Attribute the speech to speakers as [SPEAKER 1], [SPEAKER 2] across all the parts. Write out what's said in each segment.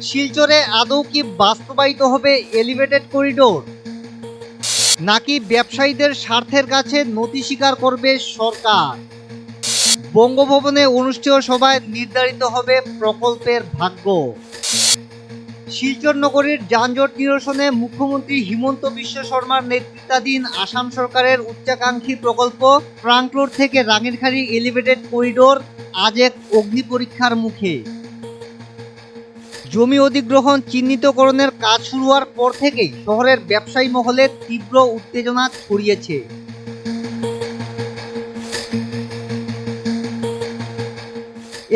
[SPEAKER 1] শিলচরে আদৌ কি বাস্তবায়িত হবে এলিভেটেড করিডোর? নাকি ব্যবসায়ীদের স্বার্থের কাছে নথি স্বীকার করবে সরকার? বঙ্গভবনে অনুষ্ঠেয় সভায় নির্ধারিত হবে প্রকল্পের ভাগ্য। শিলচর নগরীর যানজট নিরসনে মুখ্যমন্ত্রী হিমন্ত বিশ্ব শর্মার নেতৃত্বাধীন আসাম সরকারের উচ্চাকাঙ্ক্ষী প্রকল্প ফ্রাঙ্কলোর থেকে রাঙেরখাড়ি এলিভেটেড করিডোর আজ এক অগ্নি পরীক্ষার মুখে। জমি অধিগ্রহণ চিহ্নিতকরণের কাজ শুরু হওয়ার পর থেকেই শহরের ব্যবসায়ী মহলে তীব্র উত্তেজনা ছড়িয়েছে।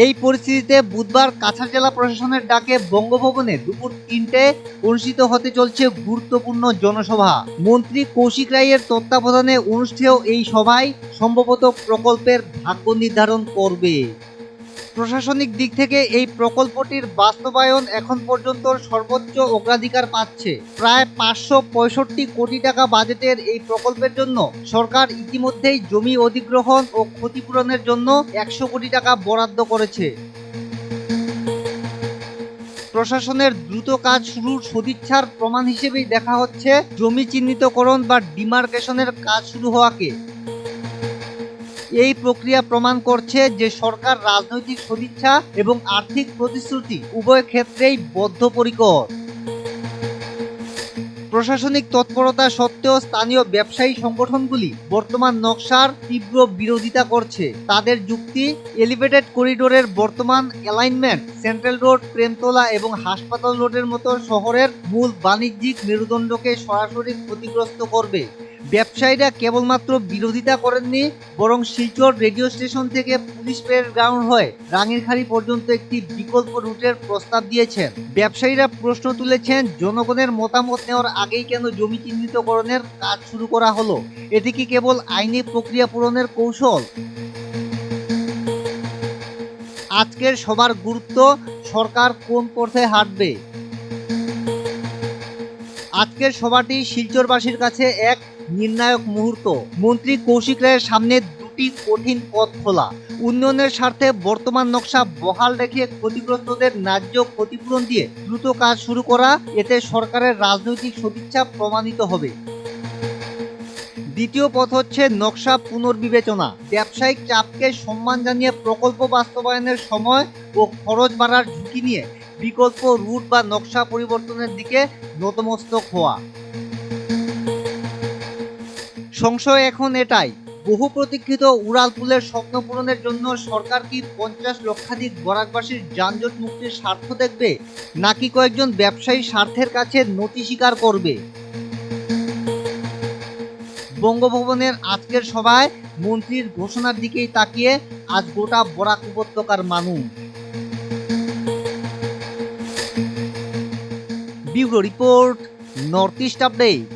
[SPEAKER 1] এই পরিস্থিতিতে বুধবার কাছাড় জেলা প্রশাসনের ডাকে বঙ্গভবনে দুপুর তিনটে অনুষ্ঠিত হতে চলছে গুরুত্বপূর্ণ জনসভা। মন্ত্রী কৌশিক রায়ের তত্ত্বাবধানে অনুষ্ঠেয় এই সভায় সম্ভবত প্রকল্পের ভাগ্য নির্ধারণ করবে। প্রশাসনিক দিক থেকে এই প্রকল্পটির বাস্তবায়ন এখন পর্যন্ত সর্বোচ্চ অগ্রাধিকার পাচ্ছে। প্রায় পাঁচশো পঁয়ষট্টি কোটি টাকা বাজেটের এই প্রকল্পের জন্য সরকার ইতিমধ্যেই জমি অধিগ্রহণ ও ক্ষতিপূরণের জন্য একশো কোটি টাকা বরাদ্দ করেছে। প্রশাসনের দ্রুত কাজ শুরুর সদিচ্ছার প্রমাণ হিসেবেই দেখা হচ্ছে জমি চিহ্নিতকরণ বা ডিমার্কেশনের কাজ শুরু হওয়াকে। এই প্রক্রিয়া প্রমাণ করছে যে সরকার রাজনৈতিক সদিচ্ছা এবং আর্থিক প্রতিশ্রুতি উভয় ক্ষেত্রেই বদ্ধপরিকর। প্রশাসনিক তৎপরতা সত্ত্বেও স্থানীয় ব্যবসায়ী সংগঠনগুলি বর্তমান নকশার তীব্র বিরোধিতা করছে। তাদের যুক্তি, এলিভেটেড করিডোরের বর্তমান অ্যালাইনমেন্ট, সেন্ট্রাল রোড, প্রেমতলা এবং হাসপাতাল রোডের মতো শহরের মূল বাণিজ্যিক মেরুদণ্ডকে সরাসরি ক্ষতিগ্রস্ত করবে। ব্যবসায়ীরা কেবলমাত্র বিরোধিতা করেননি, বরং শিলচর রেডিও স্টেশন থেকে পুলিশ প্যারেড গ্রাউন্ড হয়ে রাঙিরখাড়ি পর্যন্ত একটি বিকল্প রুটের প্রস্তাব দিয়েছেন। ব্যবসায়ীরা প্রশ্ন তুলেছেন, জনগণের মতামত নেওয়ার আগেই কেন জমি চিহ্নিতকরণের কাজ শুরু করা হলো? এটি কি কেবল আইনি প্রক্রিয়া পূরণের কৌশল? আজকের সবার গুরুত্ব, সরকার কোন পথে হাঁটবে? আজকের সভাটি শিলচরবাসীর কাছে এক নির্ণায়ক মুহূর্ত। মন্ত্রী কৌশিক রায়ের সামনে দুটি কঠিন পথ খোলা। উন্নয়নের স্বার্থে বর্তমান নকশা বহাল রেখে ক্ষতিগ্রস্তদের ন্যায্য ক্ষতিপূরণ দিয়ে দ্রুত কাজ শুরু করা, এতে সরকারের রাজনৈতিক সদিচ্ছা প্রমাণিত হবে। দ্বিতীয় পথ হচ্ছে নকশা পুনর্বিবেচনা। ব্যবসায়িক চাপকে সম্মান জানিয়ে প্রকল্প বাস্তবায়নের সময় ও খরচ বাড়ার ঝুঁকি নিয়ে বিকল্প রুট বা নকশা পরিবর্তনের দিকে নতমস্তক হওয়া। সংশয় এখন এটাই, বহু প্রতীক্ষিত উড়াল পুলের স্বপ্ন পূরণের জন্য সরকার কি পঞ্চাশ লক্ষাধিক বরাকবাসীর যানজট মুক্তির স্বার্থ দেখবে, নাকি কয়েকজন ব্যবসায়ী স্বার্থের কাছে নতি স্বীকার করবে? বঙ্গভবনের আজকের সভায় মন্ত্রীর ঘোষণার দিকেই তাকিয়ে আজ গোটা বরাক উপত্যকার মানুষ। Bureau report North East update.